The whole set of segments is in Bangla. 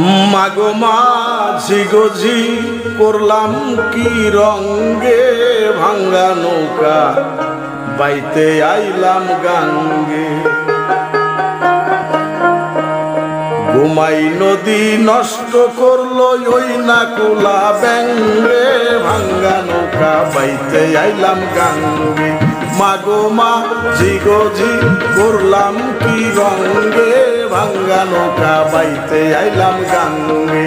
মাগো মাঝি গজি করলাম কি রঙ্গে ভাঙ্গা নৌকা, বাইতে আইলাম গাঙ্গে। ঘুমাই নদী নষ্ট করল ওই না কুলা ব্যাঙ্গে, ভাঙ্গা নৌকা, বাইতে আইলাম গাঙ্গে। মাগো মা জিগোজি করলাম কি রঙ্গে, ভাঙ্গা নৌকা বাইতে আইলাম গাঙ্গে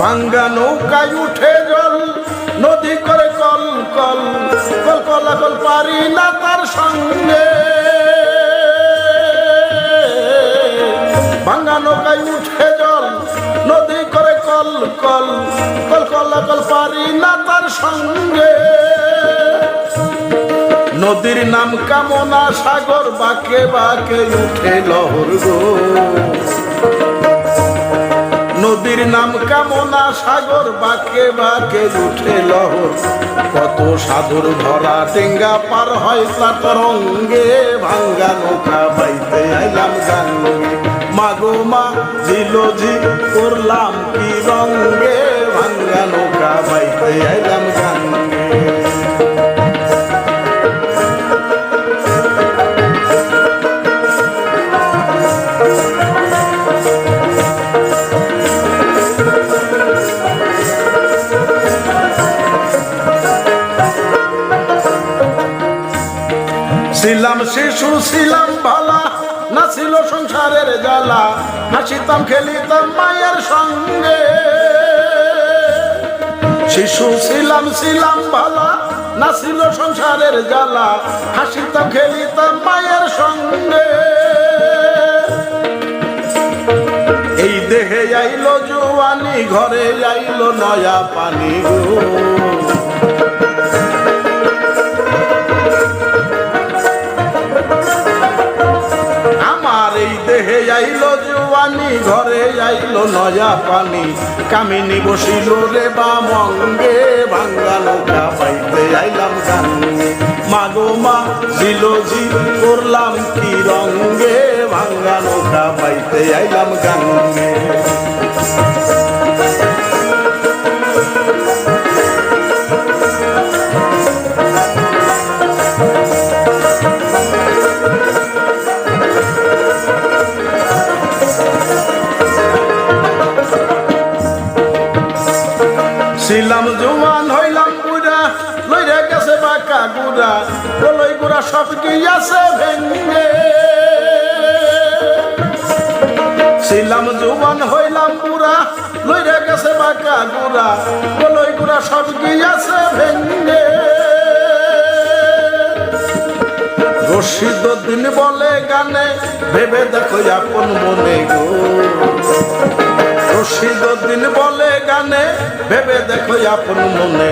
ভাঙ্গা নৌকায় উঠে জল, নদী করে কল পারি না তার সঙ্গে। কল পারি না তার সঙ্গে। নদীর নাম কামনা সাগর বাকে বাকে উঠে লহর গো। নদীর নাম কামনা সাগর বাকে বাকে উঠে লহর। কত সাধুর ধরা টেঙ্গা পার হয় তরঙ্গে ভাঙ্গা নৌকা বাইতে আইলাম গাঙ্গে। মাগো মা ঝিলো ঝি করলাম কি রঙ্গে। ভাঙ্গা নৌকা বাইতে আইলাম গাঙ্গে। ছিলাম শিশু ছিলাম ভালা না ছিল সংসারের জ্বালা। হাসিতাম খেলিতাম মায়ের সঙ্গে। শিশু ছিলাম ছিলাম ভালা না ছিল সংসারের জ্বালা। হাসি হাসিতাম খেলিতাম মায়ের সঙ্গে। এই দেহে আইলো জোয়ানি, ঘরে আইলো নয়া পানি গো। পানি কামিনী বসিল রে বা মঙ্গে ভাঙ্গা নৌকা পাইতে আইলাম গাঙ্গে মাগো মা ঝি করলাম কি রঙ্গে ভাঙ্গা নৌকা পাইতে আইলাম গাঙ্গে ছিলাম জুমান হইলাম বুড়া, লইরে গেছে বাঁকা গুড়া, বলই গুড়া সব আছে ভেঙ্গে। ছিলাম জোয়ান হইলাম বুড়া, লইরে গেছে বাঁকা গুড়া, বলই গুড়া সব আছে ভেঙ্গে। রশিদ দিন বলে গানে, ভেবে দেখো আপন মনে গো। রশিদ দিন বলে গানে, ভেবে দেখো আপন মনে।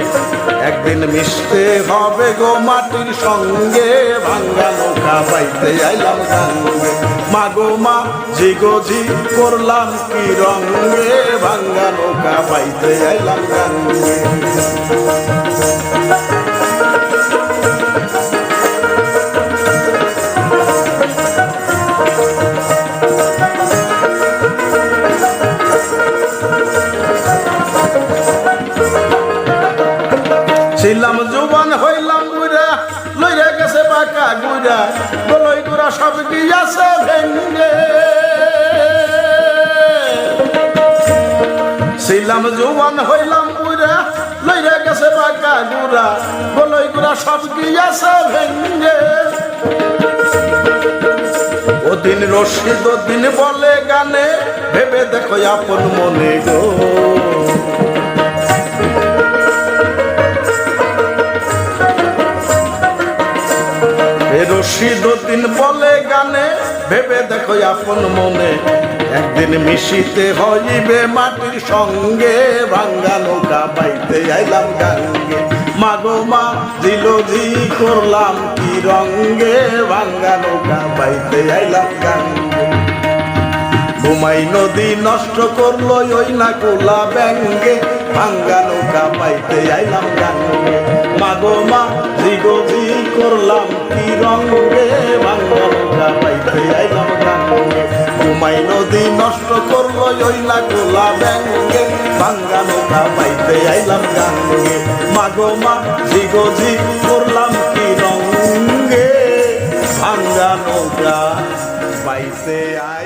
একদিন মিশতে হবে গো মাটির সঙ্গে, ভাঙ্গা নৌকা পাইতে আইলাম গাঙ্গে। মাগো মা জি গো জি করলাম কি রঙ্গে ভাঙ্গা নৌকা পাইতে আইলাম গাঙ্গে। জুবান হইলাম গুড়া লইরে গেছে বাঁকা গুড়া বলই গুড়া সব গিয়াছে ভেঙ্গে। ছিলাম জুবান হইলাম গুড়া লইরে গেছে বাঁকা গুড়া। বলই গুড়া সব গিয়াছে ভেঙ্গে। ওদিন রশিদ দিন বলে গানে, ভেবে দেখো আপন মনে গো। রশিদ দিন বলে গানে, ভেবে দেখো আপন মনে। একদিন মিশিতে হইবে মাটির সঙ্গে, ভাঙ্গা নৌকা বাইতে আইলাম গাঙ্গে। মাগো মা, দিল জি করলাম কি রঙ্গে ভাঙ্গা নৌকা বাইতে আইলাম গাঙ্গে। ঘুমাই নদী নষ্ট করল ওই না কোলা ব্যাঙ্গে। ভাঙ্গা নৌকা পাইতে আইলাম গাঙ্গে মাগো মা, জিগো জি করলাম কি রঙ্গে ভাঙ্গা নৌকা পাইতে আইলাম গাঙ্গে ঘুমাই নদী নষ্ট করল ওই না কোলা ব্যাঙ্গে। ভাঙ্গা নৌকা পাইতে আইলাম গাঙ্গে মাগো মা, জিগো জি করলাম কি রঙ্গে ভাঙ্গা নৌকা পাইতে আই